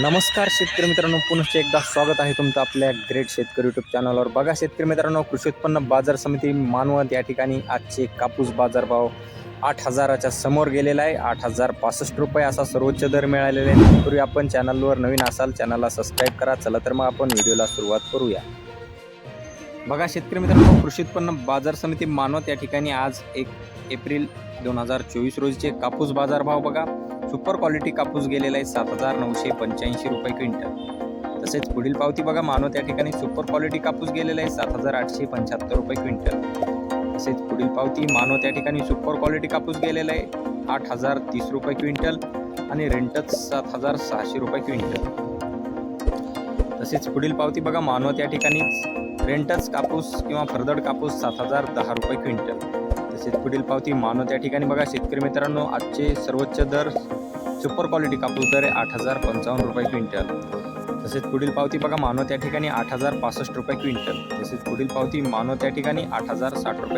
नमस्कार शेतकरी मित्रांनो पुनश्च एकदा स्वागत आहे तुमचं आपल्या ग्रेट शेतकरी यूट्यूब चॅनलवर बघा शेतकरी मित्रांनो कृषी उत्पन्न बाजार समिती मानवत या ठिकाणी आजचे कापूस बाजारभाव आठ हजाराच्या समोर गेलेला आहे. आठ हजार पासष्ट रुपये असा सर्वोच्च दर मिळालेला आहे. पूर्वी आपण चॅनलवर नवीन असाल चॅनलला सबस्क्राईब करा. चला तर मग आपण व्हिडिओला सुरुवात करूया. बघा शेतकरी मित्रांनो कृषी उत्पन्न बाजार समिती मानवत या ठिकाणी आज एक एप्रिल दोन हजार चोवीस रोजीचे कापूस बाजारभाव बघा. सुपर क्वालिटी कापूस गेलेला आहे सात हजार नऊशे पंच्याऐंशी रुपये क्विंटल. तसेच पुढील पावती बघा मानव त्या ठिकाणी सुपर क्वालिटी कापूस गेलेला आहे सात हजार आठशे पंच्याहत्तर रुपये क्विंटल. तसेच पुढील पावती मानव त्या ठिकाणी सुपर क्वालिटी कापूस गेलेला आहे आठ हजार तीस रुपये क्विंटल आणि रेंटच सात हजार सहाशे रुपये क्विंटल. तसेच पुढील पावती बघा मानव त्या ठिकाणी. रेंटच कापूस किंवा फरदड कापूस सात हजार दहा रुपये क्विंटल. तसेच पुढील पावती मानव त्या ठिकाणी बघा. शेतकरी मित्रांनो आजचे सर्वोच्च दर सुपर क्वालिटी कापूस दर आहे आठ हजार पंचावन्न रुपये क्विंटल. तसेच पुढील पावती बघा मानव त्या ठिकाणी आठ हजार पासष्ट रुपये क्विंटल. तसेच पुढील पावती मानव त्या ठिकाणी आठ हजार साठ रुपये